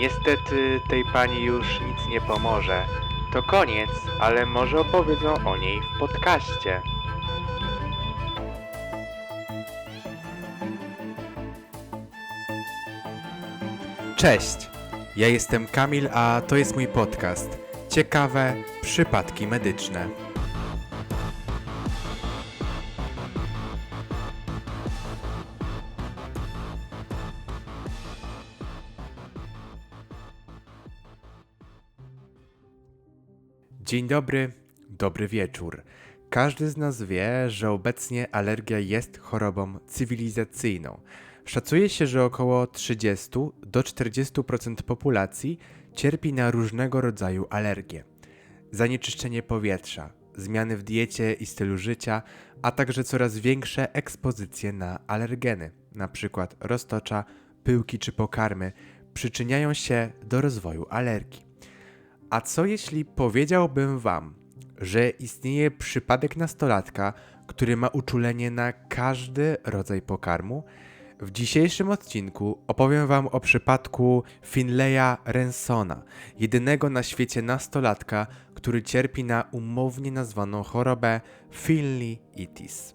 Niestety tej pani już nic nie pomoże. To koniec, ale może opowiedzą o niej w podcaście. Cześć, ja jestem Kamil, a to jest mój podcast. Ciekawe przypadki medyczne. Dzień dobry, dobry wieczór. Każdy z nas wie, że obecnie alergia jest chorobą cywilizacyjną. Szacuje się, że około 30 do 40% populacji cierpi na różnego rodzaju alergie. Zanieczyszczenie powietrza, zmiany w diecie i stylu życia, a także coraz większe ekspozycje na alergeny, np. roztocza, pyłki czy pokarmy, przyczyniają się do rozwoju alergii. A co jeśli powiedziałbym wam, że istnieje przypadek nastolatka, który ma uczulenie na każdy rodzaj pokarmu? W dzisiejszym odcinku opowiem wam o przypadku Finleya Rensona, jedynego na świecie nastolatka, który cierpi na umownie nazwaną chorobę Finley-itis.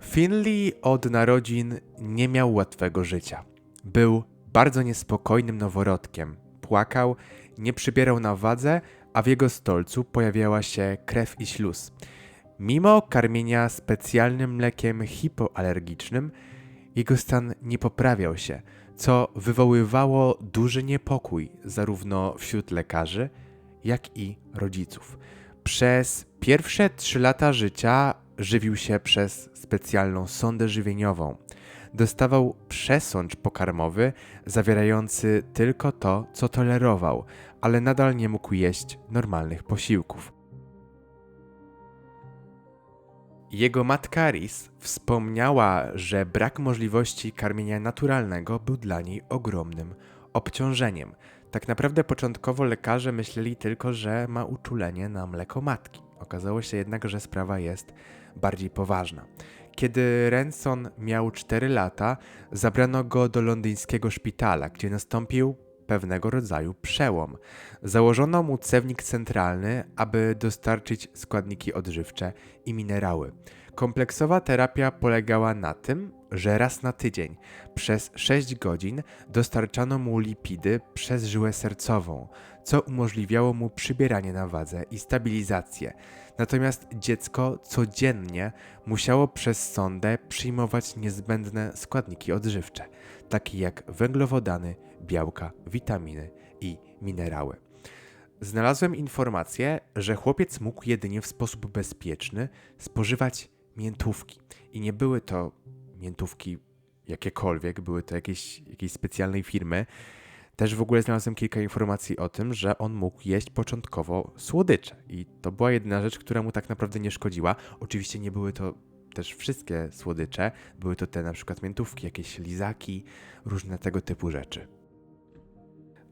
Finley od narodzin nie miał łatwego życia. Był bardzo niespokojnym noworodkiem. Płakał, nie przybierał na wadze, a w jego stolcu pojawiała się krew i śluz. Mimo karmienia specjalnym mlekiem hipoalergicznym, jego stan nie poprawiał się, co wywoływało duży niepokój zarówno wśród lekarzy, jak i rodziców. Przez pierwsze trzy lata życia żywił się przez specjalną sondę żywieniową. Dostawał przesącz pokarmowy zawierający tylko to, co tolerował, ale nadal nie mógł jeść normalnych posiłków. Jego matka Ris wspomniała, że brak możliwości karmienia naturalnego był dla niej ogromnym obciążeniem. Tak naprawdę początkowo lekarze myśleli tylko, że ma uczulenie na mleko matki. Okazało się jednak, że sprawa jest bardziej poważna. Kiedy Renson miał 4 lata, zabrano go do londyńskiego szpitala, gdzie nastąpił pewnego rodzaju przełom. Założono mu cewnik centralny, aby dostarczyć składniki odżywcze i minerały. Kompleksowa terapia polegała na tym, że raz na tydzień przez 6 godzin dostarczano mu lipidy przez żyłę sercową, co umożliwiało mu przybieranie na wadze i stabilizację. Natomiast dziecko codziennie musiało przez sondę przyjmować niezbędne składniki odżywcze, takie jak węglowodany, białka, witaminy i minerały. Znalazłem informację, że chłopiec mógł jedynie w sposób bezpieczny spożywać miętówki. I nie były to miętówki jakiekolwiek, były to jakieś, jakiejś specjalnej firmy. Też w ogóle znalazłem kilka informacji o tym, że on mógł jeść początkowo słodycze. I to była jedyna rzecz, która mu tak naprawdę nie szkodziła. Oczywiście nie były to też wszystkie słodycze, były to te na przykład miętówki, jakieś lizaki, różne tego typu rzeczy.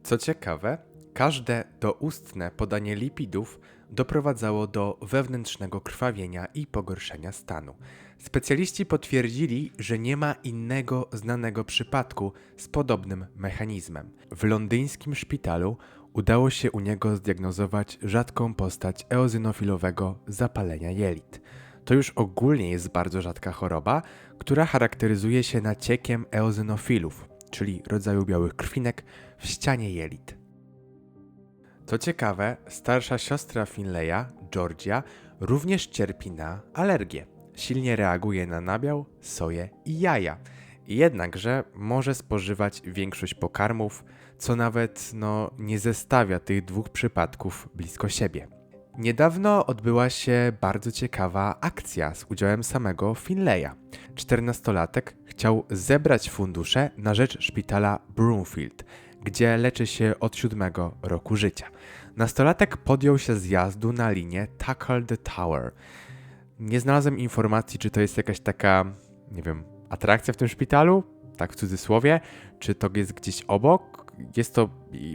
Co ciekawe, każde doustne podanie lipidów doprowadzało do wewnętrznego krwawienia i pogorszenia stanu. Specjaliści potwierdzili, że nie ma innego znanego przypadku z podobnym mechanizmem. W londyńskim szpitalu udało się u niego zdiagnozować rzadką postać eozinofilowego zapalenia jelit. To już ogólnie jest bardzo rzadka choroba, która charakteryzuje się naciekiem eozinofilów, czyli rodzaju białych krwinek w ścianie jelit. Co ciekawe, starsza siostra Finleya, Georgia, również cierpi na alergię. Silnie reaguje na nabiał, soję i jaja. Jednakże może spożywać większość pokarmów, co nawet no, nie zestawia tych dwóch przypadków blisko siebie. Niedawno odbyła się bardzo ciekawa akcja z udziałem samego Finleya. Czternastolatek chciał zebrać fundusze na rzecz szpitala Broomfield, gdzie leczy się od siódmego roku życia. Nastolatek podjął się zjazdu na linię Tackle the Tower. Nie znalazłem informacji, czy to jest jakaś taka, nie wiem, atrakcja w tym szpitalu, tak w cudzysłowie, czy to jest gdzieś obok. Jest to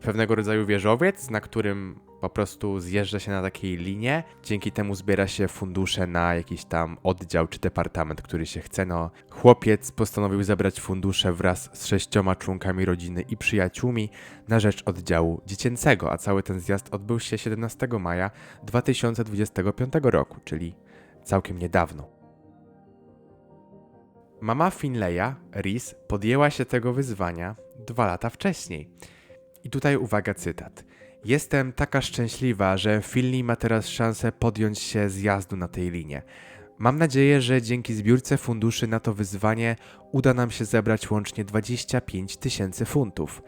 pewnego rodzaju wieżowiec, na którym Po prostu zjeżdża się na takiej linie, dzięki temu zbiera się fundusze na jakiś tam oddział czy departament, który się chce. No, chłopiec postanowił zebrać fundusze wraz z sześcioma członkami rodziny i przyjaciółmi na rzecz oddziału dziecięcego, a cały ten zjazd odbył się 17 maja 2025 roku, czyli całkiem niedawno. Mama Finleya, Reese, podjęła się tego wyzwania dwa lata wcześniej. I tutaj uwaga cytat. Jestem taka szczęśliwa, że Finley ma teraz szansę podjąć się zjazdu na tej linie. Mam nadzieję, że dzięki zbiórce funduszy na to wyzwanie uda nam się zebrać łącznie 25 tysięcy funtów.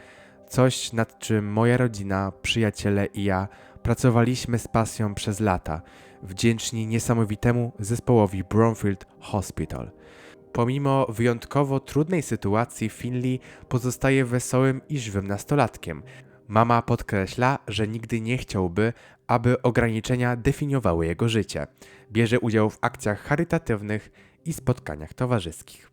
Coś, nad czym moja rodzina, przyjaciele i ja pracowaliśmy z pasją przez lata, wdzięczni niesamowitemu zespołowi Bromfield Hospital. Pomimo wyjątkowo trudnej sytuacji, Finley pozostaje wesołym i żywym nastolatkiem. Mama podkreśla, że nigdy nie chciałby, aby ograniczenia definiowały jego życie. Bierze udział w akcjach charytatywnych i spotkaniach towarzyskich.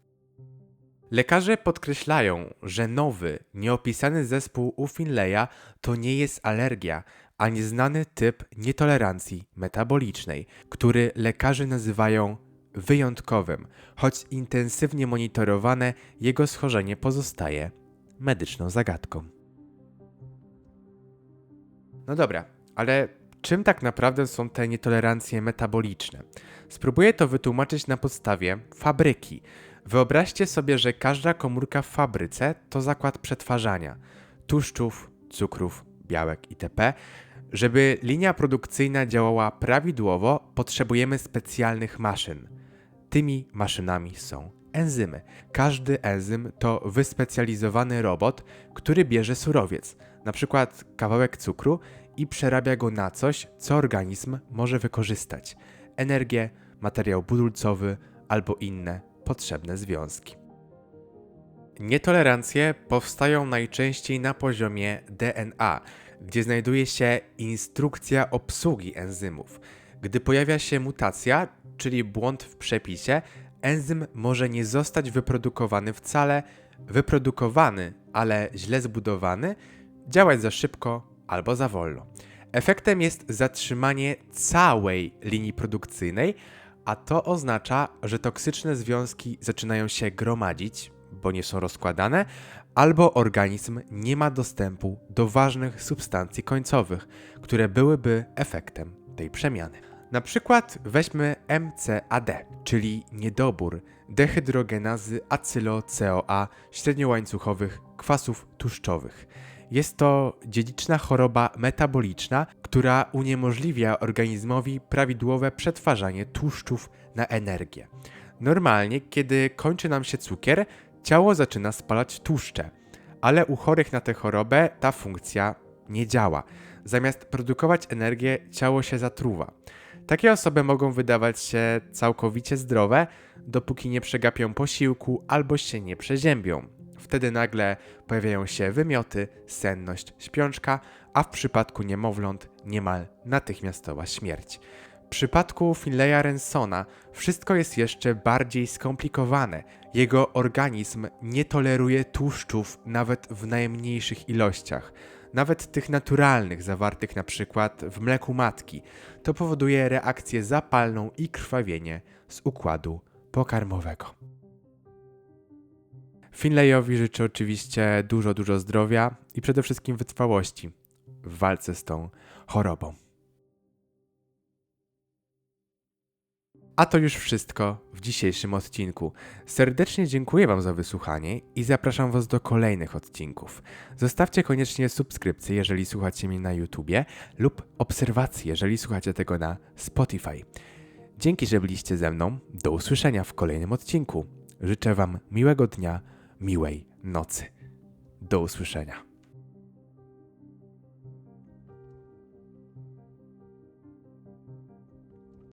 Lekarze podkreślają, że nowy, nieopisany zespół u Finleya to nie jest alergia, a nieznany typ nietolerancji metabolicznej, który lekarze nazywają wyjątkowym, choć intensywnie monitorowane, jego schorzenie pozostaje medyczną zagadką. No dobra, ale czym tak naprawdę są te nietolerancje metaboliczne? Spróbuję to wytłumaczyć na podstawie fabryki. Wyobraźcie sobie, że każda komórka w fabryce to zakład przetwarzania tłuszczów, cukrów, białek itp. Żeby linia produkcyjna działała prawidłowo, potrzebujemy specjalnych maszyn. Tymi maszynami są enzymy. Każdy enzym to wyspecjalizowany robot, który bierze surowiec, np. kawałek cukru i przerabia go na coś, co organizm może wykorzystać: energię, materiał budulcowy albo inne potrzebne związki. Nietolerancje powstają najczęściej na poziomie DNA, gdzie znajduje się instrukcja obsługi enzymów. Gdy pojawia się mutacja, czyli błąd w przepisie, enzym może nie zostać wyprodukowany wcale, wyprodukowany, ale źle zbudowany, działać za szybko albo za wolno. Efektem jest zatrzymanie całej linii produkcyjnej, a to oznacza, że toksyczne związki zaczynają się gromadzić, bo nie są rozkładane, albo organizm nie ma dostępu do ważnych substancji końcowych, które byłyby efektem tej przemiany. Na przykład weźmy MCAD, czyli niedobór dehydrogenazy acylo-CoA średniołańcuchowych kwasów tłuszczowych. Jest to dziedziczna choroba metaboliczna, która uniemożliwia organizmowi prawidłowe przetwarzanie tłuszczów na energię. Normalnie, kiedy kończy nam się cukier, ciało zaczyna spalać tłuszcze, ale u chorych na tę chorobę ta funkcja nie działa. Zamiast produkować energię, ciało się zatruwa. Takie osoby mogą wydawać się całkowicie zdrowe, dopóki nie przegapią posiłku albo się nie przeziębią. Wtedy nagle pojawiają się wymioty, senność, śpiączka, a w przypadku niemowląt niemal natychmiastowa śmierć. W przypadku Finleya Rensona wszystko jest jeszcze bardziej skomplikowane. Jego organizm nie toleruje tłuszczów nawet w najmniejszych ilościach nawet tych naturalnych, zawartych na przykład w mleku matki. To powoduje reakcję zapalną i krwawienie z układu pokarmowego. Finlayowi życzę oczywiście dużo, dużo zdrowia i przede wszystkim wytrwałości w walce z tą chorobą. A to już wszystko w dzisiejszym odcinku. Serdecznie dziękuję Wam za wysłuchanie i zapraszam Was do kolejnych odcinków. Zostawcie koniecznie subskrypcję, jeżeli słuchacie mnie na YouTubie, lub obserwację, jeżeli słuchacie tego na Spotify. Dzięki, że byliście ze mną. Do usłyszenia w kolejnym odcinku. Życzę Wam miłego dnia, miłej nocy. Do usłyszenia.